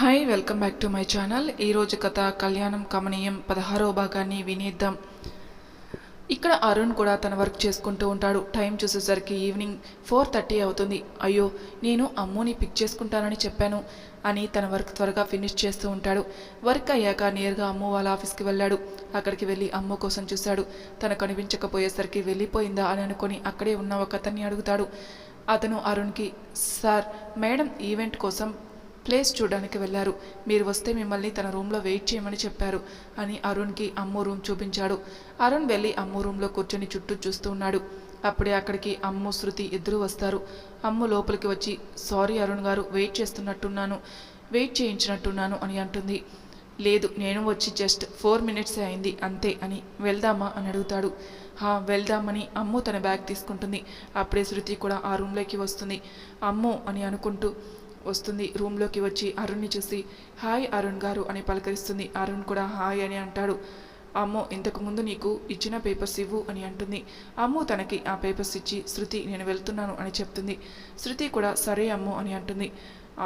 Hi welcome back to my channel ఈరోజు కథ కళ్యాణం కమనీయం పదహారో భాగాన్ని వినేద్దాం. ఇక్కడ అరుణ్ కూడా తన వర్క్ చేసుకుంటూ ఉంటాడు. టైం చూసేసరికి ఈవినింగ్ ఫోర్ థర్టీ అవుతుంది. అయ్యో నేను అమ్ముని పిక్ చేసుకుంటానని చెప్పాను అని తన వర్క్ త్వరగా ఫినిష్ చేస్తూ ఉంటాడు. వర్క్ అయ్యాక నేరుగా అమ్ము వాళ్ళ ఆఫీస్కి వెళ్ళాడు. అక్కడికి వెళ్ళి అమ్ము కోసం చూశాడు. తను కనిపించకపోయేసరికి వెళ్ళిపోయిందా అని అనుకొని అక్కడే ఉన్న ఒక అతన్ని అడుగుతాడు. అతను అరుణ్కి సార్ మేడం ఈవెంట్ కోసం ప్లేస్ చూడడానికి వెళ్ళారు. మీరు వస్తే మిమ్మల్ని తన రూమ్లో వెయిట్ చేయమని చెప్పారు అని అరుణ్కి అమ్ము రూమ్ చూపించాడు. అరుణ్ వెళ్ళి అమ్ము రూమ్లో కూర్చొని చుట్టూ చూస్తూ ఉన్నాడు. అప్పుడే అక్కడికి అమ్ము శృతి ఇద్దరు వస్తారు. అమ్ము లోపలికి వచ్చి సారీ అరుణ్ గారు వెయిట్ చేస్తున్నట్టున్నాను వెయిట్ చేయించినట్టున్నాను అని అంటుంది. లేదు నేను వచ్చి జస్ట్ ఫోర్ మినిట్సే అయింది అంతే అని వెళ్దామా అని అడుగుతాడు. హా వెళ్దామని అమ్ము తన బ్యాగ్ తీసుకుంటుంది. అప్పుడే శృతి కూడా ఆ రూమ్లోకి వస్తుంది. అమ్ము అని అనుకుంటూ వస్తుంది. రూమ్లోకి వచ్చి అరుణ్ని చూసి హాయ్ అరుణ్ గారు అని పలకరిస్తుంది. అరుణ్ కూడా హాయ్ అని అంటాడు. అమ్మో ఇంతకుముందు నీకు ఇచ్చిన పేపర్స్ ఇవ్వు అని అంటుంది. అమ్ము తనకి ఆ పేపర్స్ ఇచ్చి శృతి నేను వెళ్తున్నాను అని చెప్తుంది. శృతి కూడా సరే అమ్ము అని అంటుంది.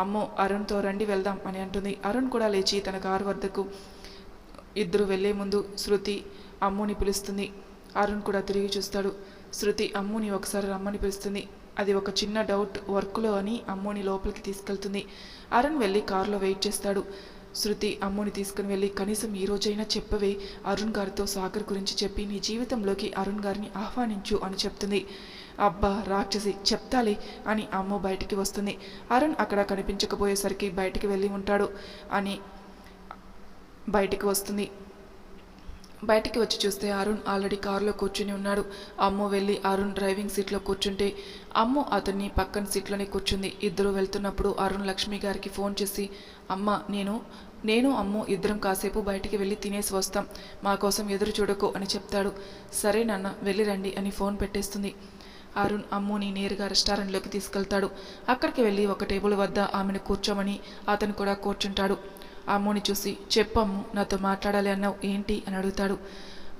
అమ్మో అరుణ్తో రండి వెళ్దాం అని అంటుంది. అరుణ్ కూడా లేచి తన కారు వద్దకు ఇద్దరు వెళ్ళే ముందు శృతి అమ్ముని పిలుస్తుంది. అరుణ్ కూడా తిరిగి చూస్తాడు. శృతి అమ్ముని ఒకసారి రమ్మని పిలుస్తుంది. అది ఒక చిన్న డౌట్ వర్క్లో అని అమ్ముని లోపలికి తీసుకెళ్తుంది. అరుణ్ వెళ్ళి కారులో వెయిట్ చేస్తాడు. శృతి అమ్ముని తీసుకుని వెళ్ళి కనీసం ఈ రోజైనా చెప్పవే. అరుణ్ గారితో సాగర్ గురించి చెప్పి నీ జీవితంలోకి అరుణ్ గారిని ఆహ్వానించు అని చెప్తుంది. అబ్బా రాక్షసి చెప్తాలే అని అమ్ము బయటికి వస్తుంది. అరుణ్ అక్కడ కనిపించకపోయేసరికి బయటికి వెళ్ళి ఉంటాడు అని బయటికి వస్తుంది. బయటికి వచ్చి చూస్తే అరుణ్ ఆల్రెడీ కారులో కూర్చుని ఉన్నాడు. అమ్ము వెళ్ళి అరుణ్ డ్రైవింగ్ సీట్లో కూర్చుంటే అమ్ము అతన్ని పక్కన సీట్లోనే కూర్చుంది. ఇద్దరు వెళ్తున్నప్పుడు అరుణ్ లక్ష్మి గారికి ఫోన్ చేసి అమ్మ నేను నేను అమ్ము ఇద్దరం కాసేపు బయటికి వెళ్ళి తినేసి వస్తాం. మా కోసం ఎదురు చూడకు అని చెప్తాడు. సరే నాన్న వెళ్ళి రండి అని ఫోన్ పెట్టేస్తుంది. అరుణ్ అమ్ముని నేరుగా రెస్టారెంట్లోకి తీసుకెళ్తాడు. అక్కడికి వెళ్ళి ఒక టేబుల్ వద్ద ఆమెను కూర్చోమని అతను కూడా కూర్చుంటాడు. అమ్ముని చూసి చెప్పమ్ము నాతో మాట్లాడాలి అన్నావు ఏంటి? అని అడుగుతాడు.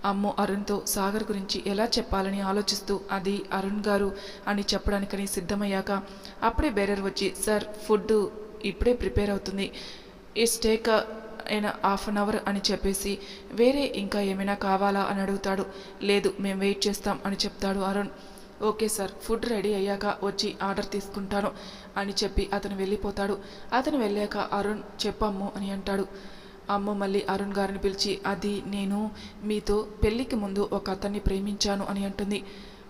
అమ్ము అరుణ్తో సాగర్ గురించి ఎలా చెప్పాలని ఆలోచిస్తూ అది అరుణ్ గారు? అని చెప్పడానికని సిద్ధమయ్యాక అప్పుడే బేరర్ వచ్చి సార్ ఫుడ్ ఇప్పుడే ప్రిపేర్ అవుతుంది. ఇట్స్ టేక్ అయినా హాఫ్ అన్ అవర్ అని చెప్పేసి వేరే ఇంకా ఏమైనా కావాలా? అని అడుగుతాడు. లేదు మేము వెయిట్ చేస్తాం అని చెప్తాడు Arun. Okay sir food ready అయ్యాక వచ్చి ఆర్డర్ తీసుకుంటాను అని చెప్పి అతను వెళ్ళిపోతాడు. అతను వెళ్ళాక అరుణ్ చెప్పమ్ము అని అంటాడు. అమ్మ మళ్ళీ అరుణ్ గారిని పిలిచి అది నేను మీతో పెళ్ళికి ముందు ఒక అతన్ని ప్రేమించాను అని అంటుంది.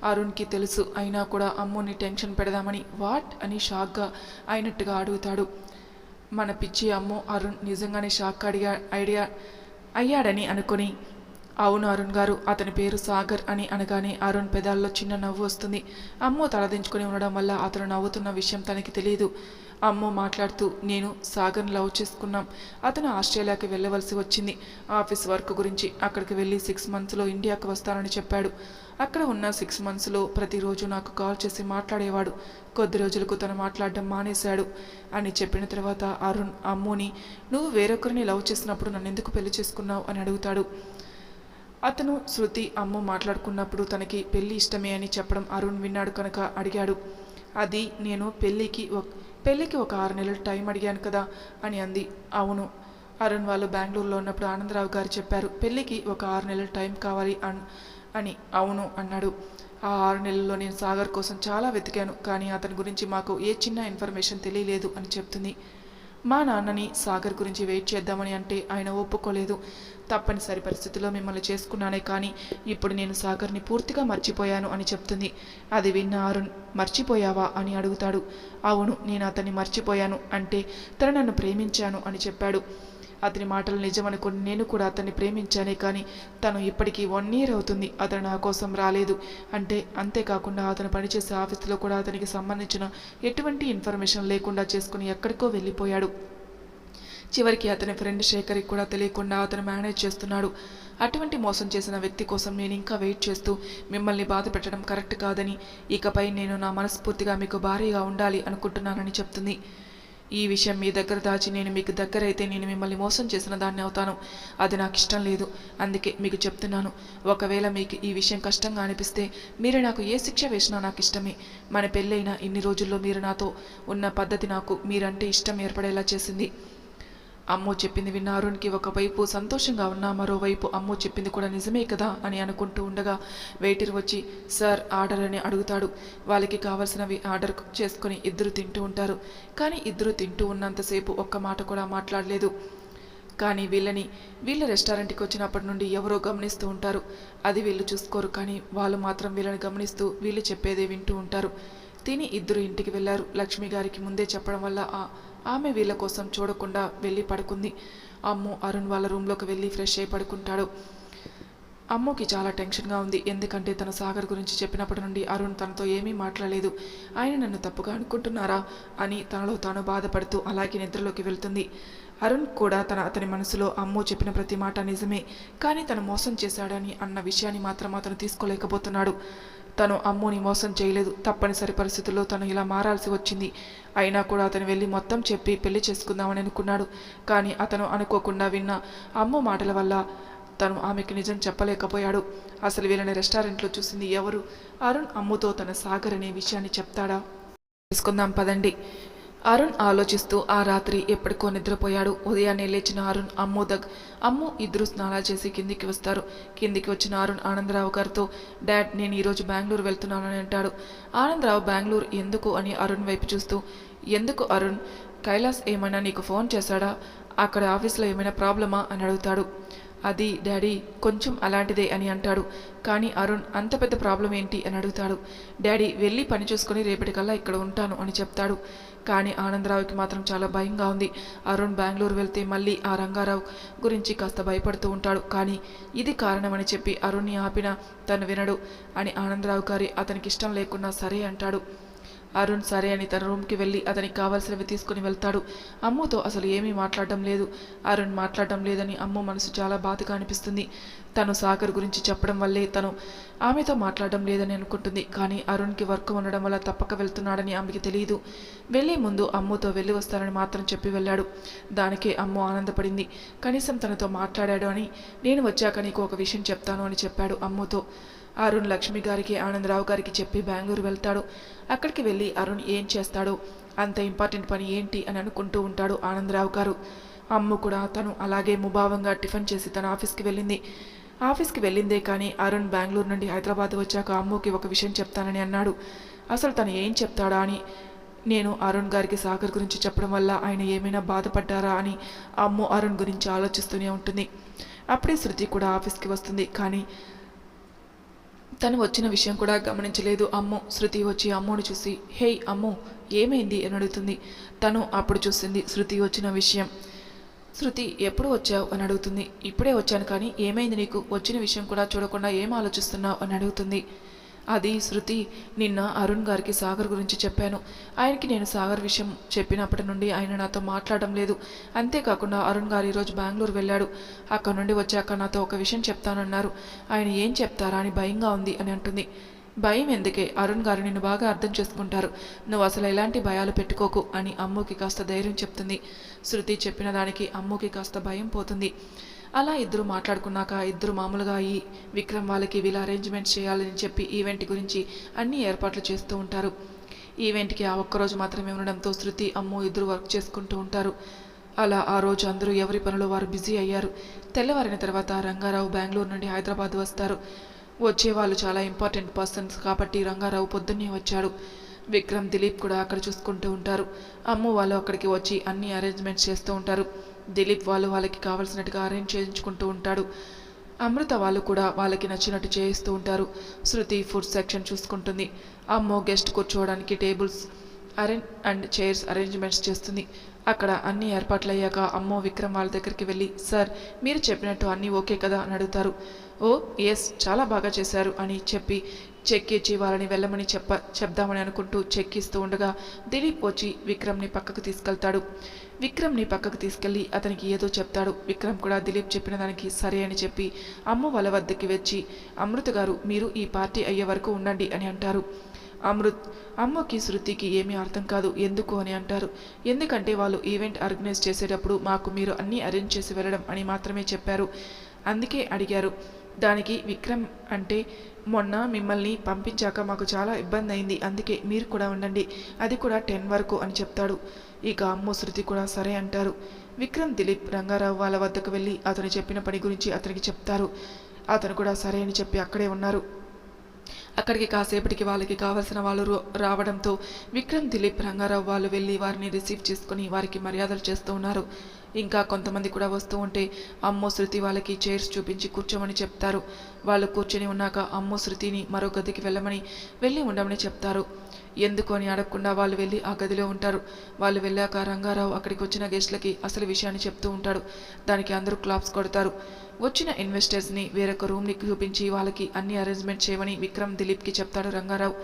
అరుణ్కి తెలుసు అయినా కూడా అమ్మని టెన్షన్ పెడదామని. వాట్? అని షాక్గా అయినట్టుగా అడుగుతాడు. మన పిచ్చి అమ్ము అరుణ్ నిజంగానే షాక్ అడిగా ఐడియా అయ్యాడని అనుకుని అవును అరుణ్ గారు అతని పేరు సాగర్ అని అనగానే అరుణ్ పెదాల్లో చిన్న నవ్వు వస్తుంది. అమ్మో తలదించుకుని ఉండడం వల్ల అతను నవ్వుతున్న విషయం తనకి తెలియదు అమ్మో మాట్లాడుతూ నేను సాగర్ని లవ్ చేసుకున్నాం. అతను ఆస్ట్రేలియాకి వెళ్ళవలసి వచ్చింది. ఆఫీస్ వర్క్ గురించి అక్కడికి వెళ్ళి సిక్స్ మంత్స్లో ఇండియాకు వస్తానని చెప్పాడు. అక్కడ ఉన్న సిక్స్ మంత్స్లో ప్రతిరోజు నాకు కాల్ చేసి మాట్లాడేవాడు. కొద్ది రోజులకు తను మాట్లాడడం మానేశాడు. అని చెప్పిన తర్వాత అరుణ్ అమ్మోని నువ్వు వేరొకరిని లవ్ చేసినప్పుడు నన్ను ఎందుకు పెళ్ళి చేసుకున్నావు? అని అడుగుతాడు. అతను శృతి అమ్ము మాట్లాడుకున్నప్పుడు తనకి పెళ్ళి ఇష్టమే అని చెప్పడం అరుణ్ విన్నాడు కనుక అడిగాడు. అది నేను పెళ్ళికి ఒక పెళ్ళికి ఒక ఆరు నెలలు టైం అడిగాను కదా అని అంది. అవును. అరుణ్ వాళ్ళు బెంగళూరులో ఉన్నప్పుడు ఆనందరావు గారు చెప్పారు పెళ్ళికి ఒక ఆరు నెలల టైం కావాలి అన్ అని. అవును అన్నాడు. ఆ ఆరు నెలల్లో నేను సాగర్ కోసం చాలా వెతికాను కానీ అతని గురించి మాకు ఏ చిన్న ఇన్ఫర్మేషన్ తెలియలేదు అని చెప్తుంది. మా నాన్నని సాగర్ గురించి వెయిట్ చేద్దామని అంటే ఆయన ఒప్పుకోలేదు. తప్పనిసరి పరిస్థితిలో మిమ్మల్ని చేసుకున్నానే కానీ ఇప్పుడు నేను సాగర్ని పూర్తిగా మర్చిపోయాను అని చెప్తుంది. అది విన్న అరుణ్ మర్చిపోయావా? అని అడుగుతాడు. అవును నేను అతన్ని మర్చిపోయాను అంటే తను నన్ను ప్రేమించాను అని చెప్పాడు. అతని మాటలు నిజమనుకుని నేను కూడా అతన్ని ప్రేమించానే కానీ తను ఇప్పటికీ వన్ ఇయర్ అవుతుంది అతను నా కోసం రాలేదు. అంటే అంతేకాకుండా అతను పనిచేసే ఆఫీసులో కూడా అతనికి సంబంధించిన ఎటువంటి ఇన్ఫర్మేషన్ లేకుండా చేసుకుని ఎక్కడికో వెళ్ళిపోయాడు. చివరికి అతని ఫ్రెండ్ శేఖర్కి కూడా తెలియకుండా అతను మేనేజ్ చేస్తున్నాడు. అటువంటి మోసం చేసిన వ్యక్తి కోసం నేను ఇంకా వెయిట్ చేస్తూ మిమ్మల్ని బాధ పెట్టడం కరెక్ట్ కాదని ఇకపై నేను నా మనస్ఫూర్తిగా మీకు భారీగా ఉండాలి అనుకుంటున్నానని చెప్తుంది. ఈ విషయం మీ దగ్గర దాచి నేను మీకు దగ్గర అయితే నేను మిమ్మల్ని మోసం చేసిన దాన్ని అవుతాను. అది నాకు ఇష్టం లేదు. అందుకే మీకు చెప్తున్నాను. ఒకవేళ మీకు ఈ విషయం కష్టంగా అనిపిస్తే మీరు నాకు ఏ శిక్ష వేసినా నాకు ఇష్టమే. మన పెళ్ళైన ఇన్ని రోజుల్లో మీరు నాతో ఉన్న పద్ధతి నాకు మీరంటే ఇష్టం ఏర్పడేలా చేసింది. అమ్మో చెప్పింది విన్న అరుణ్కి ఒకవైపు సంతోషంగా ఉన్నా మరోవైపు అమ్మో చెప్పింది కూడా నిజమే కదా అని అనుకుంటూ ఉండగా వెయిటర్ వచ్చి సార్ ఆర్డర్ అని అడుగుతాడు. వాళ్ళకి కావాల్సినవి ఆర్డర్ చేసుకొని ఇద్దరు తింటూ ఉంటారు. కానీ ఇద్దరు తింటూ ఉన్నంతసేపు ఒక్క మాట కూడా మాట్లాడలేదు. కానీ వీళ్ళని వీళ్ళ రెస్టారెంట్కి వచ్చినప్పటి నుండి ఎవరో గమనిస్తూ ఉంటారు. అది వీళ్ళు చూసుకోరు కానీ వాళ్ళు మాత్రం వీళ్ళని గమనిస్తూ వీళ్ళు చెప్పేదే వింటూ ఉంటారు. తిని ఇద్దరు ఇంటికి వెళ్ళారు. లక్ష్మి గారికి ముందే చెప్పడం వల్ల ఆ ఆమె వీళ్ళ కోసం చూడకుండా వెళ్ళి పడుకుంది. అమ్ము అరుణ్ వాళ్ళ రూమ్లోకి వెళ్ళి ఫ్రెష్ అయి పడుకుంటాడు. అమ్మకి చాలా టెన్షన్గా ఉంది. ఎందుకంటే తన సాగర్ గురించి చెప్పినప్పటి నుండి అరుణ్ తనతో ఏమీ మాట్లాడలేదు. ఆయన నన్ను తప్పుగా అనుకుంటున్నారా అని తనలో తాను బాధపడుతూ అలాగే నిద్రలోకి వెళ్తుంది. అరుణ్ కూడా తన అతని మనసులో అమ్మో చెప్పిన ప్రతి మాట నిజమే. కానీ తను మోసం చేశాడని అన్న విషయాన్ని మాత్రం అతను తీసుకోలేకపోతున్నాడు. తను అమ్ముని మోసం చేయలేదు. తప్పనిసరి పరిస్థితుల్లో తను ఇలా మారాల్సి వచ్చింది. అయినా కూడా అతను వెళ్ళి మొత్తం చెప్పి పెళ్ళి చేసుకుందామని అనుకున్నాడు. కానీ అతను అనుకోకుండా విన్న అమ్ము మాటల వల్ల తను ఆమెకి నిజం చెప్పలేకపోయాడు. అసలు వీళ్ళని రెస్టారెంట్లో చూసింది ఎవరు? అరుణ్ అమ్ముతో తన సాగర్ అనే విషయాన్ని చెప్తాడా? తీసుకుందాం పదండి. అరుణ్ ఆలోచిస్తూ ఆ రాత్రి ఎప్పటికో నిద్రపోయాడు. ఉదయాన్నే లేచిన అరుణ్ అమ్మోదగ్ అమ్ము ఇద్దరు స్నానాలు చేసి కిందికి వస్తారు. కిందికి వచ్చిన అరుణ్ ఆనందరావు గారితో డాడ్ నేను ఈరోజు బెంగళూరు వెళ్తున్నానని అంటాడు. ఆనందరావు బెంగళూరు ఎందుకు అని అరుణ్ వైపు చూస్తూ ఎందుకు అరుణ్? కైలాస్ ఏమైనా నీకు ఫోన్ చేశాడా? అక్కడ ఆఫీస్లో ఏమైనా ప్రాబ్లమా? అని అడుగుతాడు. అది డాడీ కొంచెం అలాంటిదే అని అంటాడు. కానీ అరుణ్ అంత పెద్ద ప్రాబ్లం ఏంటి? అని అడుగుతాడు. డాడీ వెళ్ళి పని చూసుకొని రేపటికల్లా ఇక్కడ ఉంటాను అని చెప్తాడు. కానీ ఆనందరావుకి మాత్రం చాలా భయంగా ఉంది. అరుణ్ బెంగళూరు వెళ్తే మళ్ళీ ఆ రంగారావు గురించి కాస్త భయపడుతూ ఉంటాడు. కానీ ఇది కారణమని చెప్పి అరుణ్ని ఆపిన తను వినడు అని ఆనందరావు గారి అతనికి ఇష్టం లేకున్నా సరే అంటాడు. అరుణ్ సరే అని తన రూమ్కి వెళ్ళి అతనికి కావాల్సినవి తీసుకుని వెళ్తాడు. అమ్ముతో అసలు ఏమీ మాట్లాడడం లేదు. అరుణ్ మాట్లాడడం లేదని అమ్ము మనసు చాలా బాధగా అనిపిస్తుంది. తను సాగర్ గురించి చెప్పడం వల్లే తను ఆమెతో మాట్లాడడం లేదని అనుకుంటుంది. కానీ అరుణ్కి వర్క్ ఉండడం వల్ల తప్పక వెళ్తున్నాడని ఆమెకి తెలియదు. వెళ్ళే ముందు అమ్ముతో వెళ్ళి వస్తానని మాత్రం చెప్పి వెళ్ళాడు. దానికే అమ్ము ఆనందపడింది. కనీసం తనతో మాట్లాడాడు అని నేను వచ్చాక నీకు ఒక విషయం చెప్తాను అని చెప్పాడు అమ్ముతో. అరుణ్ లక్ష్మి గారికి ఆనందరావు గారికి చెప్పి బెంగళూరు వెళ్తాడు. అక్కడికి వెళ్ళి అరుణ్ ఏం చేస్తాడో అంత ఇంపార్టెంట్ పని ఏంటి అని అనుకుంటూ ఉంటాడు ఆనందరావు గారు. అమ్ము కూడా తను అలాగే ముభావంగా టిఫిన్ చేసి తన ఆఫీస్కి వెళ్ళింది. ఆఫీస్కి వెళ్ళిందే కానీ అరుణ్ బెంగళూరు నుండి హైదరాబాద్ వచ్చాక అమ్ముకి ఒక విషయం చెప్తానని అన్నాడు. అసలు తను ఏం చెప్తాడా అని నేను అరుణ్ గారికి సాగర్ గురించి చెప్పడం వల్ల ఆయన ఏమైనా బాధపడ్డారా అని అమ్ము అరుణ్ గురించి ఆలోచిస్తూనే ఉంటుంది. అప్పుడే శృతి కూడా ఆఫీస్కి వస్తుంది. కానీ తను వచ్చిన విషయం కూడా గమనించలేదు. అమ్ము శృతి వచ్చి అమ్ముని చూసి హేయ్ అమ్ము ఏమైంది? అని అడుగుతుంది. తను అప్పుడు చూసింది శృతి వచ్చిన విషయం. శృతి ఎప్పుడు వచ్చావు? అని అడుగుతుంది. ఇప్పుడే వచ్చాను కానీ ఏమైంది నీకు? వచ్చిన విషయం కూడా చూడకుండా ఏం ఆలోచిస్తున్నావు? అని అడుగుతుంది. అది శృతి నిన్న అరుణ్ గారికి సాగర్ గురించి చెప్పాను. ఆయనకి నేను సాగర్ విషయం చెప్పినప్పటి నుండి ఆయన నాతో మాట్లాడడం లేదు. అంతేకాకుండా అరుణ్ గారు ఈరోజు బెంగళూరు వెళ్ళాడు. అక్కడ నుండి వచ్చాక నాతో ఒక విషయం చెప్తానన్నారు. ఆయన ఏం చెప్తారా అని భయంగా ఉంది అని అంటుంది. భయం ఎందుకే? అరుణ్ గారు నిన్ను బాగా అర్థం చేసుకుంటారు. నువ్వు అసలు ఎలాంటి భయాలు పెట్టుకోకు అని అమ్ముకి కాస్త ధైర్యం చెప్తుంది. శృతి చెప్పిన దానికి అమ్ముకి కాస్త భయం పోతుంది. అలా ఇద్దరు మాట్లాడుకున్నాక ఇద్దరు మామూలుగా ఈ విక్రమ్ వాళ్ళకి వీళ్ళ అరేంజ్మెంట్స్ చేయాలని చెప్పి ఈవెంట్ గురించి అన్ని ఏర్పాట్లు చేస్తూ ఉంటారు. ఈవెంట్కి ఆ ఒక్కరోజు మాత్రమే ఉండడంతో శృతి అమ్ము ఇద్దరు వర్క్ చేసుకుంటూ ఉంటారు. అలా ఆ రోజు అందరూ ఎవరి పనులు వారు బిజీ అయ్యారు. తెల్లవారిన తర్వాత రంగారావు బెంగళూరు నుండి హైదరాబాద్ వస్తారు. వచ్చే వాళ్ళు చాలా ఇంపార్టెంట్ పర్సన్స్ కాబట్టి రంగారావు పొద్దున్నే వచ్చాడు. విక్రమ్ దిలీప్ కూడా అక్కడ చూసుకుంటూ ఉంటారు. అమ్ము వాళ్ళు అక్కడికి వచ్చి అన్ని అరేంజ్మెంట్స్ చేస్తూ ఉంటారు. దిలీప్ వాళ్ళు వాళ్ళకి కావాల్సినట్టుగా అరేంజ్ చేయించుకుంటూ ఉంటాడు. అమృత వాళ్ళు కూడా వాళ్ళకి నచ్చినట్టు చేయిస్తూ ఉంటారు. శృతి ఫుడ్ సెక్షన్ చూసుకుంటుంది. అమ్మో గెస్ట్ కూర్చోవడానికి tables arrange and chairs arrangements చేస్తుంది. అక్కడ అన్ని ఏర్పాట్లు అయ్యాక అమ్మో విక్రమ్ వాళ్ళ దగ్గరికి వెళ్ళి సార్ మీరు చెప్పినట్టు అన్నీ ఓకే కదా? అని అడుగుతారు. ఓ ఎస్ చాలా బాగా చేశారు అని చెప్పి చెక్ ఇచ్చి వాళ్ళని వెళ్ళమని చెప్ప చెప్దామని అనుకుంటూ చెక్ ఇస్తూ ఉండగా దిలీప్ వచ్చి విక్రమ్ని పక్కకు తీసుకెళ్తాడు. విక్రమ్ని పక్కకు తీసుకెళ్ళి అతనికి ఏదో చెప్తాడు. విక్రమ్ కూడా దిలీప్ చెప్పిన దానికి సరే అని చెప్పి అమ్మ వాళ్ళ వద్దకి వచ్చి అమృత గారు మీరు ఈ పార్టీ అయ్యే వరకు ఉండండి అని అంటారు. అమృత్ అమ్మకి శృతికి ఏమీ అర్థం కాదు. ఎందుకు? అని అంటారు. ఎందుకంటే వాళ్ళు ఈవెంట్ ఆర్గనైజ్ చేసేటప్పుడు మాకు మీరు అన్నీ అరేంజ్ చేసి వెళ్ళడం అని మాత్రమే చెప్పారు. అందుకే అడిగారు. దానికి విక్రమ్ అంటే మొన్న మిమ్మల్ని పంపించాక మాకు చాలా ఇబ్బంది అయింది. అందుకే మీరు కూడా ఉండండి. అది కూడా టెన్ వరకు అని చెప్తాడు. ఇక అమ్మో శృతి కూడా సరే అంటారు. విక్రమ్ దిలీప్ రంగారావు వాళ్ళ వద్దకు వెళ్ళి అతను చెప్పిన పని గురించి అతనికి చెప్తారు. అతను కూడా సరే అని చెప్పి అక్కడే ఉన్నారు. అక్కడికి కాసేపటికి వాళ్ళకి కావలసిన వాళ్ళు రావడంతో విక్రమ్ దిలీప్ రంగారావు వాళ్ళు వెళ్ళి వారిని రిసీవ్ చేసుకుని వారికి మర్యాదలు చేస్తూ ఉన్నారు. ఇంకా కొంతమంది కూడా వస్తూ ఉంటే అమ్మో శృతి వాళ్ళకి చైర్స్ చూపించి కూర్చోమని చెప్తారు. వాళ్ళు కూర్చొని ఉన్నాక అమ్మో శృతిని మరో గదికి వెళ్ళమని వెళ్ళి ఉండమని చెప్తారు. ఎందుకు అని అడగకుండా వాళ్ళు వెళ్ళి ఆ గదిలో ఉంటారు. వాళ్ళు వెళ్ళాక రంగారావు అక్కడికి వచ్చిన గెస్ట్లకి అసలు విషయాన్ని చెప్తూ ఉంటాడు. దానికి అందరూ క్లాప్స్ కొడతారు. వచ్చిన ఇన్వెస్టర్స్ని వేరొక రూమ్ని చూపించి వాళ్ళకి అన్ని అరేంజ్మెంట్ చేయమని విక్రమ్ దిలీప్కి చెప్తాడు రంగారావు.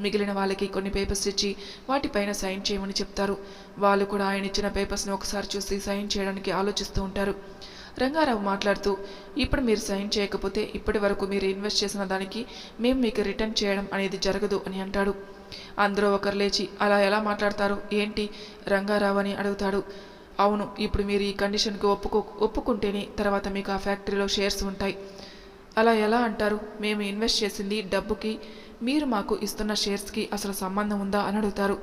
మిగిలిన వాళ్ళకి కొన్ని పేపర్స్ ఇచ్చి వాటిపైన సైన్ చేయమని చెప్తారు. వాళ్ళు కూడా ఆయన ఇచ్చిన పేపర్స్ని ఒకసారి చూసి సైన్ చేయడానికి ఆలోచిస్తూ ఉంటారు. రంగారావు మాట్లాడుతూ ఇప్పుడు మీరు సైన్ చేయకపోతే ఇప్పటి వరకు మీరు ఇన్వెస్ట్ చేసిన దానికి మేము మీకు రిటర్న్ చేయడం అనేది జరగదు అని అంటాడు. అందరూ ఒకరు లేచి అలా ఎలా మాట్లాడతారు? ఏంటి? రంగారావు అని అడుగుతాడు. అవును ఇప్పుడు మీరు ఈ కండిషన్కి ఒప్పుకో ఒప్పుకుంటేనే తర్వాత మీకు ఆ ఫ్యాక్టరీలో షేర్స్ ఉంటాయి. అలా ఎలా అంటారు? మేము ఇన్వెస్ట్ చేసింది డబ్బుకి మీరు మాకు ఇస్తున్న షేర్స్కి అసలు సంబంధం ఉందా అని అడుగుతారు.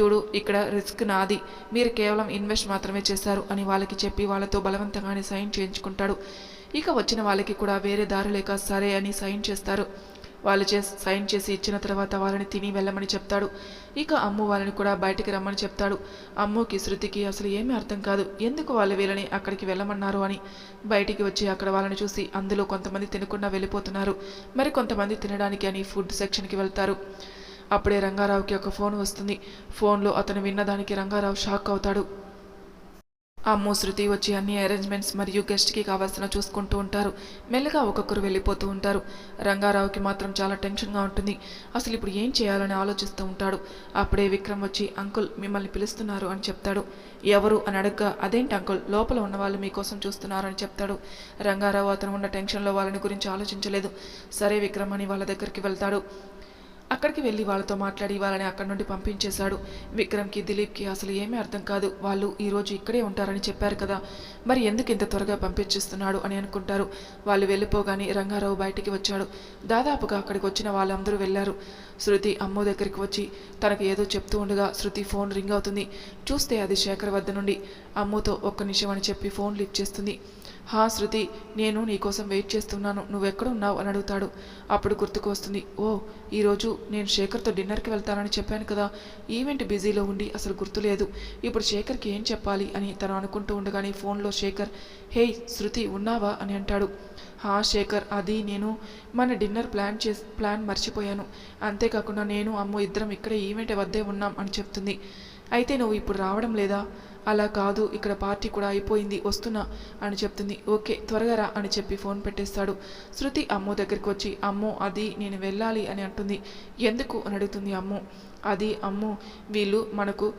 చూడు ఇక్కడ రిస్క్ నాది. మీరు కేవలం ఇన్వెస్ట్ మాత్రమే చేశారు అని వాళ్ళకి చెప్పి వాళ్ళతో బలవంతంగానే సైన్ చేయించుకుంటాడు. ఇక వచ్చిన వాళ్ళకి కూడా వేరే దారి లేక సరే అని సైన్ చేస్తారు. వాళ్ళు చేసి సైన్ చేసి ఇచ్చిన తర్వాత వాళ్ళని తిని వెళ్ళమని చెప్తాడు. ఇక అమ్ము వాళ్ళని కూడా బయటికి రమ్మని చెప్తాడు. అమ్ముకి శృతికి అసలు ఏమీ అర్థం కాదు. ఎందుకు వాళ్ళు వీళ్ళని అక్కడికి వెళ్ళమన్నారు అని బయటికి వచ్చి అక్కడ వాళ్ళని చూసి అందులో కొంతమంది తినకుండా వెళ్ళిపోతున్నారు. మరి కొంతమంది తినడానికి అని ఫుడ్ సెక్షన్కి వెళ్తారు. అప్పుడే రంగారావుకి ఒక ఫోన్ వస్తుంది. ఫోన్లో అతను విన్నదానికి రంగారావు షాక్ అవుతాడు. అమ్ము శృతి వచ్చి అన్ని అరేంజ్మెంట్స్ మరియు గెస్ట్కి కావాల్సిన చూసుకుంటూ ఉంటారు. మెల్లగా ఒక్కొక్కరు వెళ్ళిపోతూ ఉంటారు. రంగారావుకి మాత్రం చాలా టెన్షన్గా ఉంటుంది. అసలు ఇప్పుడు ఏం చేయాలని ఆలోచిస్తూ ఉంటాడు. అప్పుడే విక్రమ్ వచ్చి అంకుల్ మిమ్మల్ని పిలుస్తున్నారు అని చెప్తాడు. ఎవరు? అని అడగ్గా అదేంటి అంకుల్? లోపల ఉన్న వాళ్ళు మీకోసం చూస్తున్నారు అని చెప్తాడు. రంగారావు అతను ఉన్న టెన్షన్లో వాళ్ళని గురించి ఆలోచించలేదు. సరే విక్రమ్ అని వాళ్ళ దగ్గరికి వెళ్తాడు. అక్కడికి వెళ్ళి వాళ్ళతో మాట్లాడి వాళ్ళని అక్కడి నుండి పంపించేశాడు. విక్రమ్కి దిలీప్కి అసలు ఏమీ అర్థం కాదు. వాళ్ళు ఈరోజు ఇక్కడే ఉంటారని చెప్పారు కదా. మరి ఎందుకు ఇంత త్వరగా పంపించేస్తున్నాడు అని అనుకుంటారు. వాళ్ళు వెళ్ళిపోగానే రంగారావు బయటికి వచ్చాడు. దాదాపుగా అక్కడికి వచ్చిన వాళ్ళందరూ వెళ్ళారు. శృతి అమ్మో దగ్గరికి వచ్చి తనకు ఏదో చెప్తూ ఉండగా శృతి ఫోన్ రింగ్ అవుతుంది. చూస్తే అది శేఖర్ వద్ద నుండి అమ్మోతో ఒక్క నిమిషం అని చెప్పి ఫోన్ లిఫ్ట్ చేస్తుంది. హా శృతి నేను నీకోసం వెయిట్ చేస్తున్నాను. నువ్వెక్కడున్నావు అని అడుగుతాడు. అప్పుడు గుర్తుకు వస్తుంది. ఓ ఈరోజు నేను శేఖర్తో డిన్నర్కి వెళ్తానని చెప్పాను కదా. ఈవెంట్ బిజీలో ఉండి అసలు గుర్తులేదు ఇప్పుడు శేఖర్కి ఏం చెప్పాలి? అని తను అనుకుంటూ ఉండగానే ఫోన్లో శేఖర్ హే శృతి ఉన్నావా? అని అంటాడు. హా శేఖర్ అది నేను మన డిన్నర్ ప్లాన్ చేసి ప్లాన్ మర్చిపోయాను. అంతేకాకుండా నేను అమ్మ ఇద్దరం ఇక్కడే ఈవెంట్ వద్దే ఉన్నాం అని చెప్తుంది. అయితే నువ్వు ఇప్పుడు రావడం లేదా? అలా కాదు ఇక్కడ పార్టీ కూడా అయిపోయింది వస్తున్నా అని చెప్తుంది. ఓకే త్వరగా రా అని చెప్పి ఫోన్ పెట్టేస్తాడు. శృతి అమ్మో దగ్గరికి వచ్చి అమ్మో అది నేను వెళ్ళాలి అని అంటుంది. ఎందుకు? అని అడుగుతుంది అమ్మో. అది అమ్మో వీళ్ళు మనకు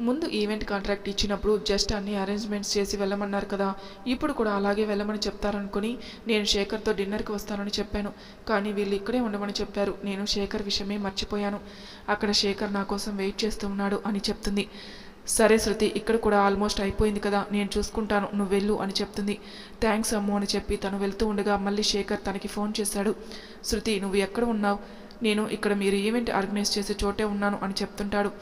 ముందు ఈవెంట్ కాంట్రాక్ట్ ఇచ్చినప్పుడు జస్ట్ అన్ని అరేంజ్మెంట్స్ చేసి వెళ్ళమన్నారు కదా. ఇప్పుడు కూడా అలాగే వెళ్ళమని చెప్తారనుకుని నేను శేఖర్తో డిన్నర్కి వస్తానని చెప్పాను. కానీ వీళ్ళు ఇక్కడే ఉండమని చెప్పారు. నేను శేఖర్ విషయమే మర్చిపోయాను. అక్కడ శేఖర్ నా కోసం వెయిట్ చేస్తూ ఉన్నాడు అని చెప్తుంది. సరే శృతి ఇక్కడ కూడా ఆల్మోస్ట్ అయిపోయింది కదా నేను చూసుకుంటాను నువ్వు వెళ్ళు అని చెప్తుంది. థ్యాంక్స్ అమ్ము అని చెప్పి తను వెళ్తూ ఉండగా మళ్ళీ శేఖర్ తనకి ఫోన్ చేశాడు. శృతి నువ్వు ఎక్కడ ఉన్నావు? నేను ఇక్కడ మీరు ఈవెంట్ ఆర్గనైజ్ చేసే చోటే ఉన్నాను అని చెప్తుంటాడు.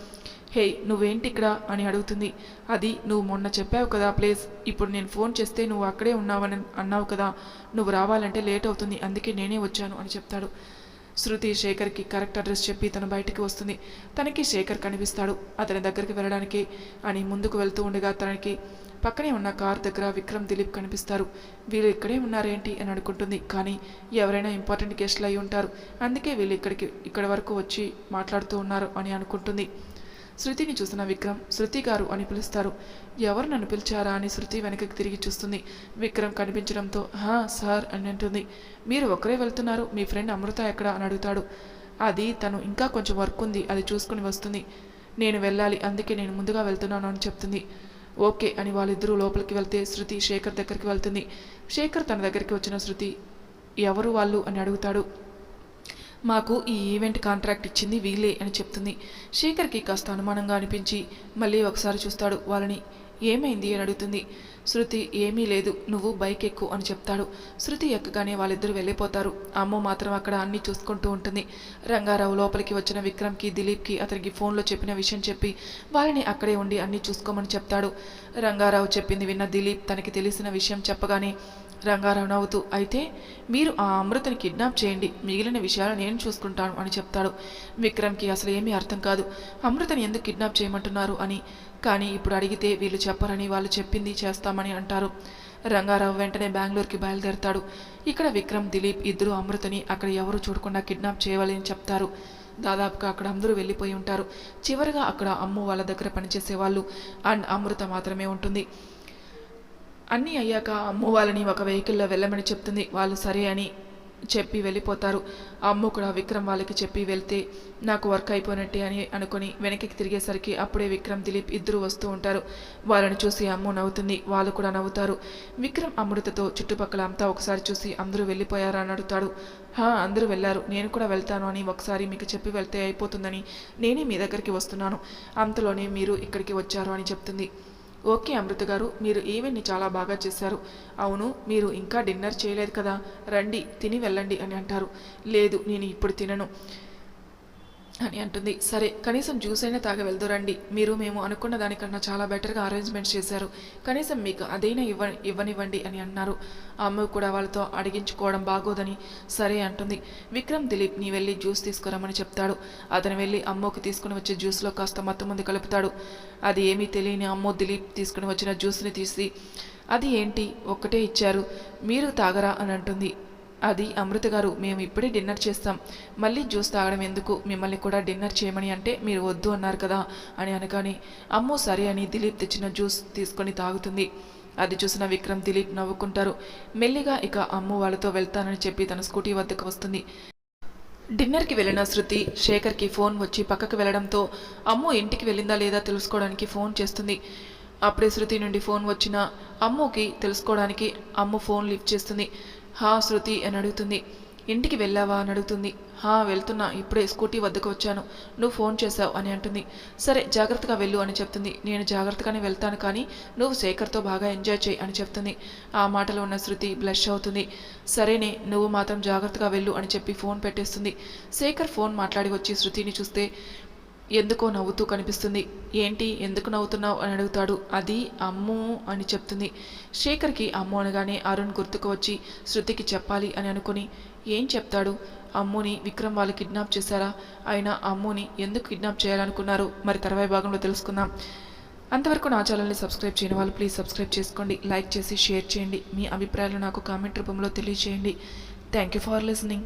హే నువ్వేంటి ఇక్కడ? అని అడుగుతుంది. అది నువ్వు మొన్న చెప్పావు కదా ప్లేస్ ఇప్పుడు నేను ఫోన్ చేస్తే నువ్వు అక్కడే ఉన్నావని అన్నావు కదా నువ్వు రావాలంటే లేట్ అవుతుంది అందుకే నేనే వచ్చాను అని చెప్తాడు. శృతి శేఖర్కి కరెక్ట్ అడ్రస్ చెప్పి తను బయటికి వస్తుంది. తనకి శేఖర్ కనిపిస్తాడు. అతని దగ్గరికి వెళ్ళడానికి అని ముందుకు వెళ్తూ ఉండగా తనకి పక్కనే ఉన్న కార్ దగ్గర విక్రమ్ దిలీప్ కనిపిస్తారు. వీళ్ళు ఇక్కడే ఉన్నారేంటి అని అనుకుంటుంది. కానీ ఎవరైనా ఇంపార్టెంట్ గెస్ట్లు అయి ఉంటారు. అందుకే వీళ్ళు ఇక్కడికి ఇక్కడ వరకు వచ్చి మాట్లాడుతూ ఉన్నారు అని అనుకుంటుంది. శృతిని చూసిన విక్రమ్ శృతి గారు అని పిలుస్తారు. ఎవరు నన్ను పిలిచారా అని శృతి వెనకకి తిరిగి చూస్తుంది. విక్రమ్ కనిపించడంతో హా సార్ అని అంటుంది. మీరు ఒకరే వెళ్తున్నారు మీ ఫ్రెండ్ అమృత ఎక్కడ అని అడుగుతాడు. అది తను ఇంకా కొంచెం వర్క్ ఉంది అది చూసుకుని వస్తుంది. నేను వెళ్ళాలి అందుకే నేను ముందుగా వెళ్తున్నాను అని చెప్తుంది. ఓకే అని వాళ్ళిద్దరూ లోపలికి వెళ్తే శృతి శేఖర్ దగ్గరికి వెళ్తుంది. శేఖర్ తన దగ్గరికి వచ్చిన శృతి ఎవరు వాళ్ళు? అని అడుగుతాడు. మాకు ఈ ఈవెంట్ కాంట్రాక్ట్ ఇచ్చింది వీలే అని చెప్తుంది. శేఖర్కి కాస్త అనుమానంగా అనిపించి మళ్ళీ ఒకసారి చూస్తాడు వాళ్ళని. ఏమైంది అని అడుగుతుంది. శృతి ఏమీ లేదు నువ్వు బైక్ ఎక్కు అని చెప్తాడు. శృతి ఎక్కగానే వాళ్ళిద్దరూ వెళ్ళిపోతారు. అమ్మ మాత్రం అక్కడ అన్నీ చూసుకుంటూ ఉంటుంది. రంగారావు లోపలికి వచ్చిన విక్రమ్కి దిలీప్కి అతనికి ఫోన్లో చెప్పిన విషయం చెప్పి వాళ్ళని అక్కడే ఉండి అన్ని చూసుకోమని చెప్తాడు. రంగారావు చెప్పింది విన్న దిలీప్ తనకి తెలిసిన విషయం చెప్పగానే రంగారావు నవ్వుతూ అయితే మీరు ఆ అమృతని కిడ్నాప్ చేయండి. మిగిలిన విషయాలు నేను చూసుకుంటాను అని చెప్తాడు. విక్రమ్కి అసలు ఏమీ అర్థం కాదు. అమృతని ఎందుకు కిడ్నాప్ చేయమంటున్నారు? అని. కానీ ఇప్పుడు అడిగితే వీళ్ళు చెప్పరని వాళ్ళు చెప్పింది చేస్తామని అంటారు. రంగారావు వెంటనే బెంగళూరుకి బయలుదేరతాడు. ఇక్కడ విక్రమ్ దిలీప్ ఇద్దరు అమృతని అక్కడ ఎవరు చూడకుండా కిడ్నాప్ చేయాలని చెప్తారు. దాదాపుగా అక్కడ అందరూ వెళ్ళిపోయి ఉంటారు. చివరిగా అక్కడ అమ్ము వాళ్ళ దగ్గర పనిచేసే వాళ్ళు అండ్ అమృత మాత్రమే ఉంటుంది. అన్నీ అయ్యాక అమ్ము వాళ్ళని ఒక వెహికల్లో వెళ్ళమని చెప్తుంది. వాళ్ళు సరే అని చెప్పి వెళ్ళిపోతారు. అమ్ము కూడా విక్రమ్ వాళ్ళకి చెప్పి వెళ్తే నాకు వర్క్ అయిపోయినట్టే అని అనుకుని వెనక్కి తిరిగేసరికి అప్పుడే విక్రమ్ దిలీప్ ఇద్దరు వస్తూ ఉంటారు. వాళ్ళని చూసి అమ్ము నవ్వుతుంది. వాళ్ళు కూడా నవ్వుతారు. విక్రమ్ అమృతతో చుట్టుపక్కల అంతా ఒకసారి చూసి అందరూ వెళ్ళిపోయారా అని అడుగుతాడు. హా అందరూ వెళ్ళారు. నేను కూడా వెళ్తాను అని ఒకసారి మీకు చెప్పి వెళ్తే అయిపోతుందని నేనే మీ దగ్గరికి వస్తున్నాను. అంతలోనే మీరు ఇక్కడికి వచ్చారు అని చెప్తుంది. ఓకే అమృత గారు మీరు ఈవెంట్ని చాలా బాగా చేశారు. అవును మీరు ఇంకా డిన్నర్ చేయలేదు కదా. రండి తిని వెళ్ళండి అని అంటారు. లేదు నేను ఇప్పుడు తినను. అని అంటుంది. సరే కనీసం జ్యూస్ అయినా తాగ వెళ్దురండి. మీరు మేము అనుకున్న దానికన్నా చాలా బెటర్గా అరేంజ్మెంట్స్ చేశారు. కనీసం మీకు అదైనా ఇవ్వ ఇవ్వనివ్వండి అని అన్నారు. అమ్మ కూడా వాళ్ళతో అడిగించుకోవడం బాగోదని సరే అంటుంది. విక్రమ్ దిలీప్ నీ వెళ్ళి జ్యూస్ తీసుకురమ్మని చెప్తాడు. అతను వెళ్ళి అమ్మోకి తీసుకుని వచ్చే జ్యూస్లో కాస్త మత్తు మంది కలుపుతాడు. అది ఏమీ తెలియని అమ్మో దిలీప్ తీసుకుని వచ్చిన జ్యూస్ని తీసి అది ఏంటి? ఒక్కటే ఇచ్చారు. మీరు తాగరా? అని అంటుంది. అది అమృత గారు మేము ఇప్పుడే డిన్నర్ చేస్తాం. మళ్ళీ జ్యూస్ తాగడం ఎందుకు? మిమ్మల్ని కూడా డిన్నర్ చేయమని అంటే మీరు వద్దు అన్నారు కదా అని అనగానే అమ్మో సరే అని దిలీప్ తెచ్చిన జ్యూస్ తీసుకొని తాగుతుంది. అది చూసిన విక్రమ్ దిలీప్ నవ్వుకుంటారు. మెల్లిగా ఇక అమ్ము వాళ్ళతో వెళ్తానని చెప్పి తన స్కూటీ వద్దకు వస్తుంది. డిన్నర్కి వెళ్ళిన శృతి శేఖర్కి ఫోన్ వచ్చి పక్కకు వెళ్ళడంతో అమ్ము ఇంటికి వెళ్ళిందా లేదా తెలుసుకోవడానికి ఫోన్ చేస్తుంది. అప్పుడే శృతి నుండి ఫోన్ వచ్చిన అమ్ముకి తెలుసుకోవడానికి అమ్ము ఫోన్ లిఫ్ట్ చేస్తుంది. హా శృతి అని అడుగుతుంది. ఇంటికి వెళ్ళావా? అని అడుగుతుంది. హా వెళ్తున్నా ఇప్పుడే స్కూటీ వద్దకు వచ్చాను. నువ్వు ఫోన్ చేశావు అని అంటుంది. సరే జాగ్రత్తగా వెళ్ళు అని చెప్తుంది. నేను జాగ్రత్తగానే వెళ్తాను కానీ నువ్వు శేఖర్తో బాగా ఎంజాయ్ చేయి అని చెప్తుంది. ఆ మాటలో ఉన్న శృతి బ్లష్ అవుతుంది. సరేనే నువ్వు మాత్రం జాగ్రత్తగా వెళ్ళు అని చెప్పి ఫోన్ పెట్టేస్తుంది. శేఖర్ ఫోన్ మాట్లాడి వచ్చి శృతిని చూస్తే ఎందుకో నవ్వుతూ కనిపిస్తుంది. ఏంటి? ఎందుకు నవ్వుతున్నావు? అని అడుగుతాడు. అది అమ్ము అని చెప్తుంది. శేఖర్కి అమ్ము అనగానే అరుణ్ గుర్తుకు వచ్చి శృతికి చెప్పాలి అని అనుకుని ఏం చెప్తాడు? అమ్ముని విక్రమ్ వాళ్ళు కిడ్నాప్ చేశారా? అయినా అమ్ముని ఎందుకు కిడ్నాప్ చేయాలనుకున్నారు? మరి తర్వాయి భాగంలో తెలుసుకుందాం. అంతవరకు నా ఛానల్ని సబ్స్క్రైబ్ చేయని వాళ్ళు ప్లీజ్ సబ్స్క్రైబ్ చేసుకోండి. లైక్ చేసి షేర్ చేయండి. మీ అభిప్రాయాలు నాకు కామెంట్ రూపంలో తెలియజేయండి. Thank you for listening.